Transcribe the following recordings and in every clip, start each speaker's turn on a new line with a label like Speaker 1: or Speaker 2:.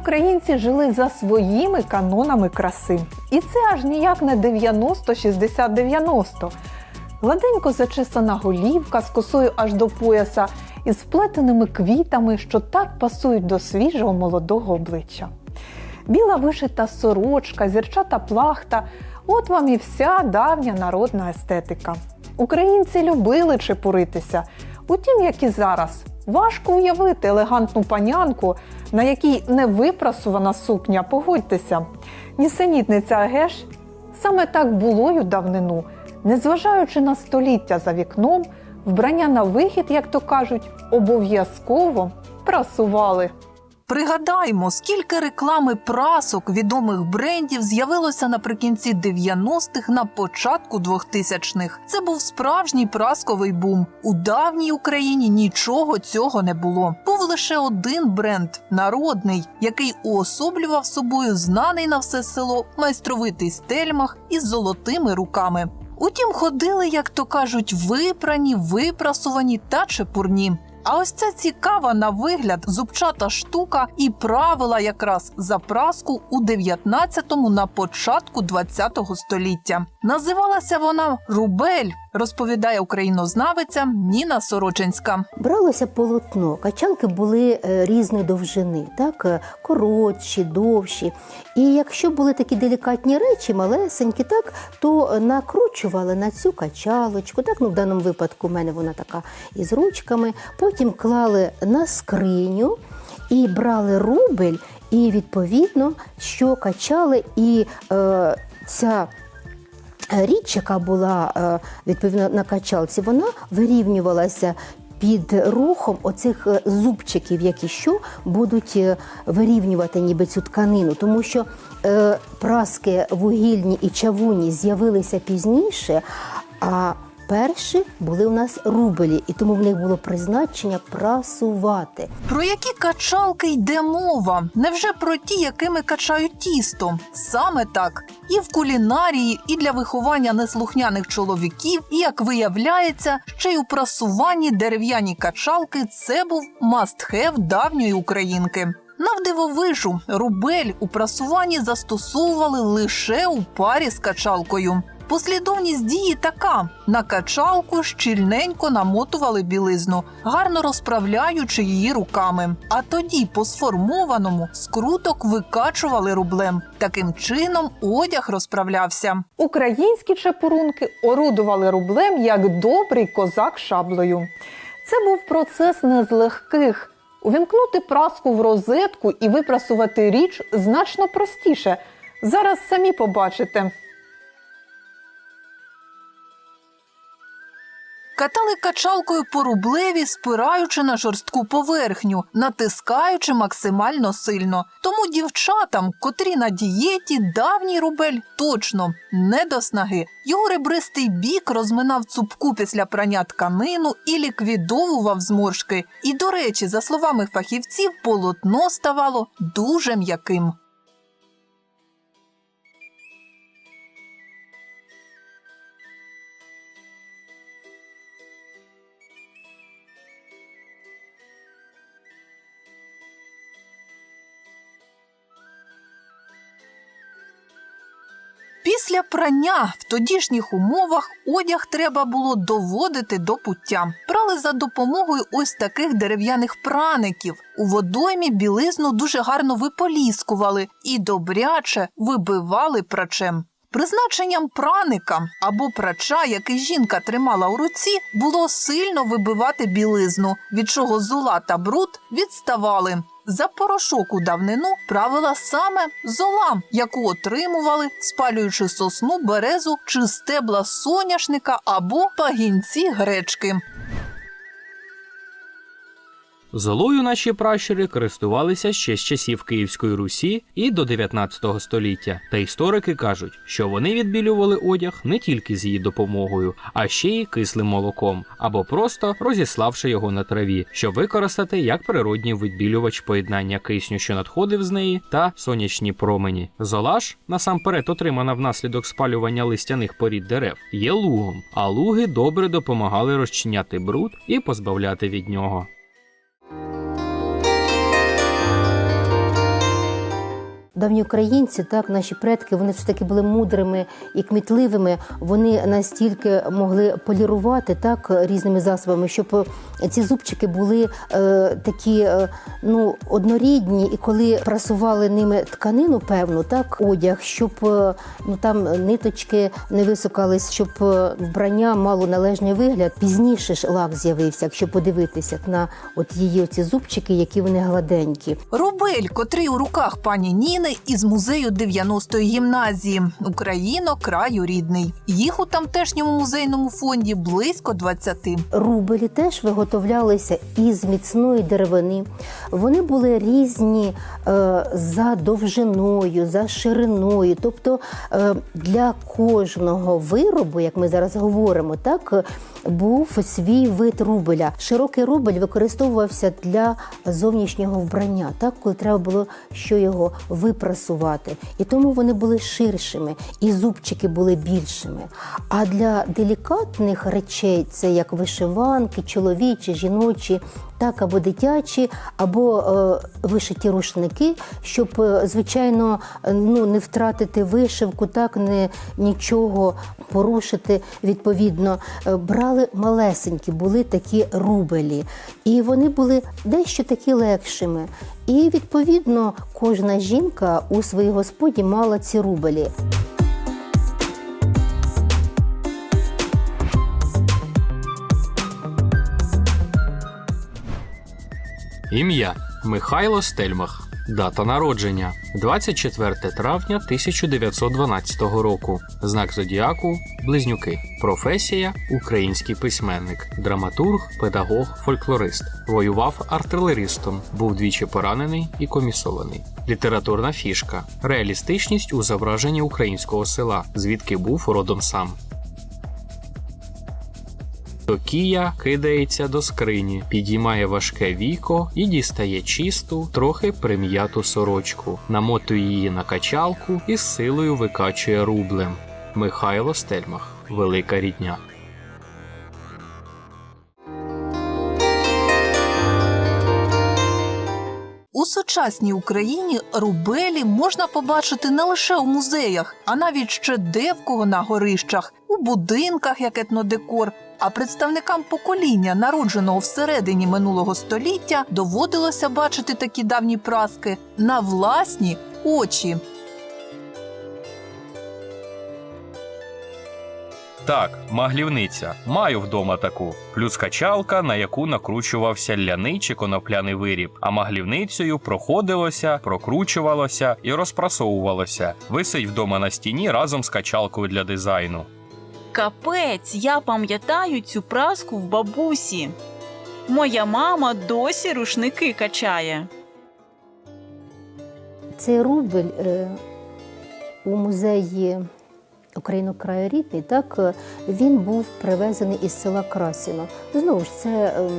Speaker 1: Українці жили за своїми канонами краси. І це аж ніяк не 90-60-90. Гладенько зачесана голівка з косою аж до пояса із вплетеними квітами, що так пасують до свіжого молодого обличчя. Біла вишита сорочка, зірчата плахта от вам і вся давня народна естетика. Українці любили чепуритися. Утім, як і зараз, важко уявити елегантну панянку, на якій не випрасувана сукня, погодьтеся. Нісенітниця Геш саме так було й у давнину. Незважаючи на століття за вікном, вбрання на вихід, як то кажуть, обов'язково прасували.
Speaker 2: Пригадаймо, скільки реклами прасок відомих брендів з'явилося наприкінці 90-х, на початку 2000-х. Це був справжній прасковий бум. У давній Україні нічого цього не було. Був лише один бренд народний, який уособлював собою знаний на все село майстровитий стельмах із золотими руками. Утім, ходили, як то кажуть, випрані, випрасувані та чепурні. А ось ця цікава на вигляд зубчата штука і правила якраз за праску у 19-му на початку 20-го століття. Називалася вона Рубель, розповідає українознавиця Ніна Сорочинська.
Speaker 3: Бралося полотно, качалки були е, різної довжини, так е, коротші, довші. І якщо були такі делікатні речі, малесенькі, так то накручували на цю качалочку. Так, ну в даному випадку в мене вона така із ручками. Потім клали на скриню і брали рубель, і відповідно, що качали, і е, ця річ, яка була е, відповідно на качалці, вона вирівнювалася. Під рухом оцих е, зубчиків, які що будуть е, вирівнювати ніби цю тканину, тому що е, праски вугільні і чавуні з'явилися пізніше, а перші були у нас рубелі, і тому в них було призначення прасувати.
Speaker 2: Про які качалки йде мова? Невже про ті, якими качають тісто? Саме так. І в кулінарії, і для виховання неслухняних чоловіків, і як виявляється, ще й у прасуванні дерев'яні качалки це був мастхев давньої українки. Навдивовижу, рубель у прасуванні застосовували лише у парі з качалкою. Послідовність дії така: на качалку щільненько намотували білизну, гарно розправляючи її руками. А тоді по сформованому скруток викачували рублем. Таким чином одяг розправлявся.
Speaker 1: Українські чепурунки орудували рублем як добрий козак шаблею. Це був процес не з легких. Увімкнути праску в розетку і випрасувати річ значно простіше. Зараз самі побачите.
Speaker 2: Катали качалкою по рублеві, спираючи на жорстку поверхню, натискаючи максимально сильно. Тому дівчатам, котрі на дієті, давній рубель точно не до снаги. Його ребристий бік розминав цупку після прання тканину і ліквідовував зморшки. І, до речі, за словами фахівців, полотно ставало дуже м'яким. Після прання в тодішніх умовах одяг треба було доводити до пуття. Прали за допомогою ось таких дерев'яних праників. У водоймі білизну дуже гарно виполіскували і добряче вибивали прачем. Призначенням праника або прача, який жінка тримала у руці, було сильно вибивати білизну, від чого зола та бруд відставали. За порошок у давнину правила саме зола, яку отримували, спалюючи сосну, березу чи стебла соняшника або пагінці гречки.
Speaker 4: Золою наші пращури користувалися ще з часів Київської Русі і до 19 століття. Та історики кажуть, що вони відбілювали одяг не тільки з її допомогою, а ще й кислим молоком, або просто розіславши його на траві, щоб використати як природній відбілювач поєднання кисню, що надходив з неї, та сонячні промені. Зола ж, насамперед отримана внаслідок спалювання листяних порід дерев, є лугом, а луги добре допомагали розчиняти бруд і позбавляти від нього.
Speaker 3: Давні українці, так, наші предки, вони все таки були мудрими і кмітливими. Вони настільки могли полірувати так різними засобами, щоб е, ці зубчики були е, такі е, ну, однорідні, і коли прасували ними тканину, певну, так, одяг, щоб е, ну, там ниточки не висукались, щоб е, вбрання мало належний вигляд. Пізніше ж лак з'явився, якщо подивитися на от її оці зубчики, які вони гладенькі.
Speaker 2: Рубель, котрий у руках пані Ніни із музею 90-ї гімназії. Україно краю рідний. Їх у тамтешньому музейному фонді близько 20.
Speaker 3: Рубелі теж виготовлялися із міцної деревини. Вони були різні е, за довжиною, за шириною. Тобто е, для кожного виробу, як ми зараз говоримо, так був свій вид рубеля. Широкий рубель використовувався для зовнішнього вбрання, так коли треба було що його випрасувати. І тому вони були ширшими, і зубчики були більшими. А для делікатних речей, це як вишиванки, чоловічі, жіночі, так або дитячі, або е, вишиті рушники, щоб, е, звичайно, ну, не втратити вишивку, так не нічого порушити. Відповідно, Е, брали малесенькі, були такі рубелі, і вони були дещо такі легшими. І відповідно кожна жінка у своїй господі мала ці рубелі.
Speaker 4: Ім'я Михайло Стельмах. Дата народження 24 травня 1912 року. Знак зодіаку Близнюки. Професія український письменник, драматург, педагог, фольклорист. Воював артилеристом, був двічі поранений і комісований. Літературна фішка реалістичність у зображенні українського села, звідки був родом сам. Токія кидається до скрині, підіймає важке віко і дістає чисту, трохи прим'яту сорочку, намотує її на качалку і з силою викачує рублем. Михайло Стельмах. Велика рідня.
Speaker 2: У сучасній Україні рубелі можна побачити не лише у музеях, а навіть ще де в кого на горищах, у будинках як етнодекор. А представникам покоління, народженого всередині минулого століття, доводилося бачити такі давні праски на власні очі.
Speaker 4: Так, маглівниця. Маю вдома таку. Плюс качалка, на яку накручувався ляний чи конопляний виріб, а маглівницею проходилося, прокручувалося і розпрасовувалося. Висить вдома на стіні разом з качалкою для дизайну.
Speaker 5: Капець, я пам'ятаю цю праску в бабусі. Моя мама досі рушники качає.
Speaker 3: Цей рубль е, у музеї Україно краю рідний, так е, він був привезений із села Красіно. Знову ж це е,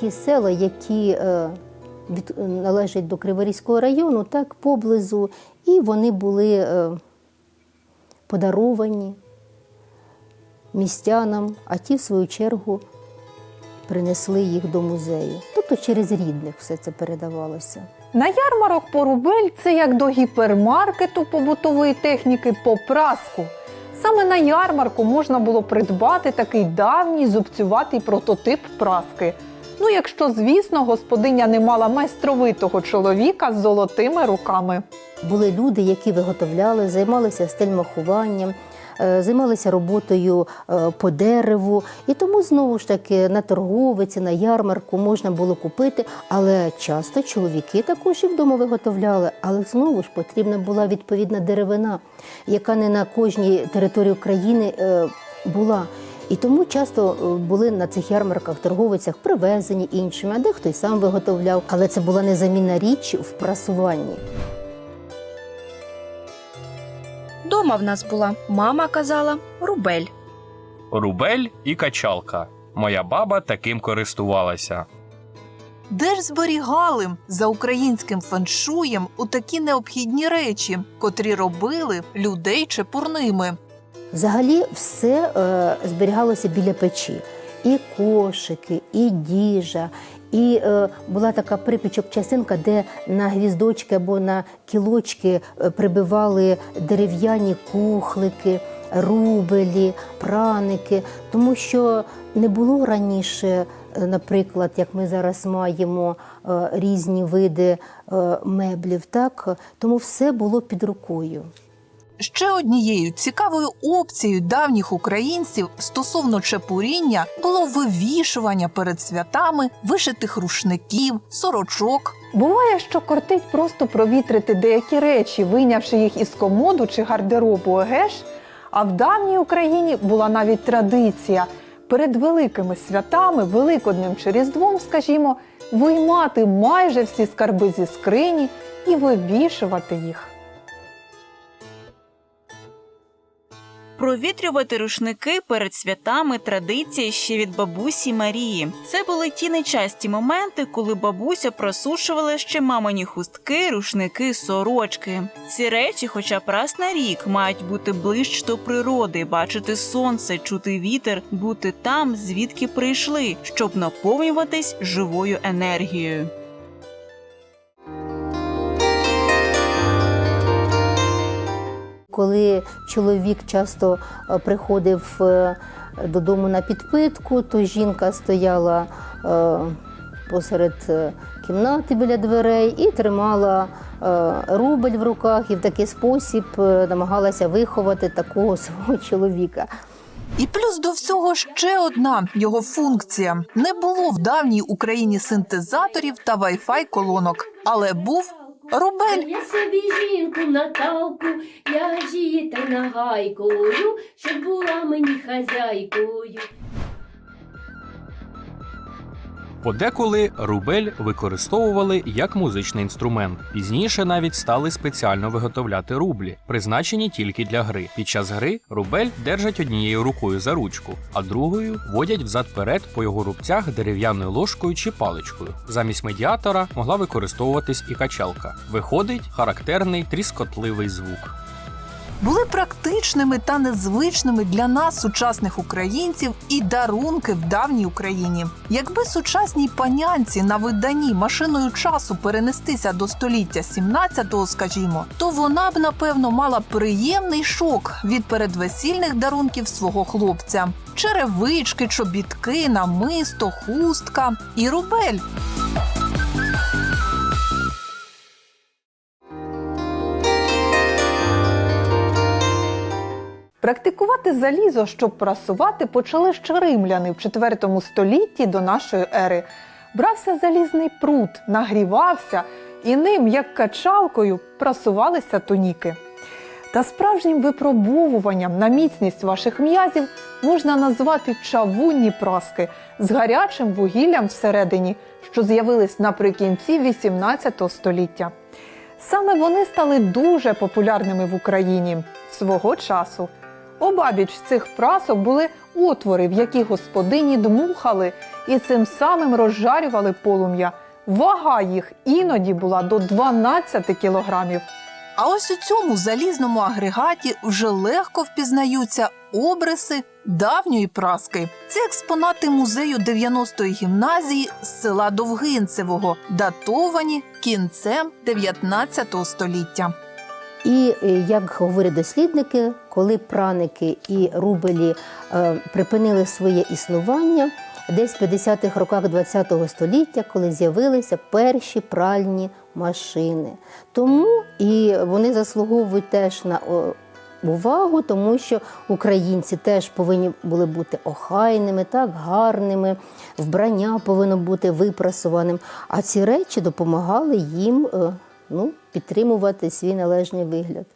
Speaker 3: ті села, які е, від, належать до Криворізького району, так поблизу, і вони були е, подаровані містянам, а ті, в свою чергу, принесли їх до музею. Тобто через рідних все це передавалося.
Speaker 1: На ярмарок по рубель це як до гіпермаркету побутової техніки по праску. Саме на ярмарку можна було придбати такий давній зубцюватий прототип праски. Ну, якщо, звісно, господиня не мала майстровитого чоловіка з золотими руками.
Speaker 3: Були люди, які виготовляли, займалися стельмахуванням, е, займалися роботою е, по дереву. І тому знову ж таки на торговиці, на ярмарку можна було купити. Але часто чоловіки також і вдома виготовляли. Але знову ж потрібна була відповідна деревина, яка не на кожній території України е, була. І тому часто е, були на цих ярмарках, торговицях привезені іншими, а дехто й сам виготовляв. Але це була незамінна річ в прасуванні.
Speaker 6: Дома в нас була. Мама казала рубель.
Speaker 4: Рубель і качалка. Моя баба таким користувалася.
Speaker 2: Де ж зберігали за українським феншуєм у такі необхідні речі, котрі робили людей чепурними.
Speaker 3: Взагалі все е, зберігалося біля печі. І кошики, і діжа. І е, була така припічок частинка, де на гвіздочки або на кілочки е, прибивали дерев'яні кухлики, рубелі, праники, тому що не було раніше, е, наприклад, як ми зараз маємо е, різні види меблів, так тому все було під рукою.
Speaker 2: Ще однією цікавою опцією давніх українців стосовно чепуріння було вивішування перед святами вишитих рушників, сорочок.
Speaker 1: Буває, що кортить просто провітрити деякі речі, вийнявши їх із комоду чи гардеробу, еге ж? А в давній Україні була навіть традиція перед великими святами, Великоднем чи Різдвом, скажімо, виймати майже всі скарби зі скрині і вивішувати їх.
Speaker 5: Провітрювати рушники перед святами традиція ще від бабусі Марії. Це були ті нечасті моменти, коли бабуся просушувала ще мамині хустки, рушники, сорочки. Ці речі, хоча б раз на рік, мають бути ближче до природи, бачити сонце, чути вітер, бути там, звідки прийшли, щоб наповнюватись живою енергією.
Speaker 3: Коли чоловік часто е, приходив е, додому на підпитку, то жінка стояла е, посеред кімнати біля дверей і тримала рубль в руках, і в такий спосіб намагалася виховати такого свого чоловіка.
Speaker 2: І плюс до всього ще одна його функція: не було в давній Україні синтезаторів та вай-фай колонок, але був рубель.
Speaker 7: Я собі жінку Наталку, я жіти нагайкою, щоб була мені хазяйкою.
Speaker 4: Подеколи рубель використовували як музичний інструмент. Пізніше навіть стали спеціально виготовляти рублі, призначені тільки для гри. Під час гри рубель держать однією рукою за ручку, а другою водять взад-перед по його рубцях дерев'яною ложкою чи паличкою. Замість медіатора могла використовуватись і качалка. Виходить характерний тріскотливий звук.
Speaker 2: Були практичними та незвичними для нас, сучасних українців, і дарунки в давній Україні. Якби сучасній панянці на виданні машиною часу перенестися до століття 17-го, скажімо, то вона б напевно мала приємний шок від передвесільних дарунків свого хлопця: черевички, чобітки, намисто, хустка і рубель.
Speaker 1: Практикувати залізо, щоб прасувати, почали ще римляни в IV столітті до нашої ери. Брався залізний прут, нагрівався, і ним, як качалкою, прасувалися туніки. Та справжнім випробовуванням на міцність ваших м'язів можна назвати чавунні праски з гарячим вугіллям всередині, що з'явились наприкінці XVIII століття. Саме вони стали дуже популярними в Україні свого часу. Обабіч цих прасок були отвори, в які господині дмухали і цим самим розжарювали полум'я. Вага їх іноді була до 12 кілограмів.
Speaker 2: А ось у цьому залізному агрегаті вже легко впізнаються обриси давньої праски. Це експонати музею 90-ї гімназії з села Довгинцевого, датовані кінцем 19 століття.
Speaker 3: І е, як говорять дослідники, коли праники і рубелі е, припинили своє існування, десь в 50-х роках ХХ століття, коли з'явилися перші пральні машини. Тому і вони заслуговують теж на увагу, тому що українці теж повинні були бути охайними, так гарними, вбрання повинно бути випрасуваним. А ці речі допомагали їм е, ну, підтримувати свій належний вигляд.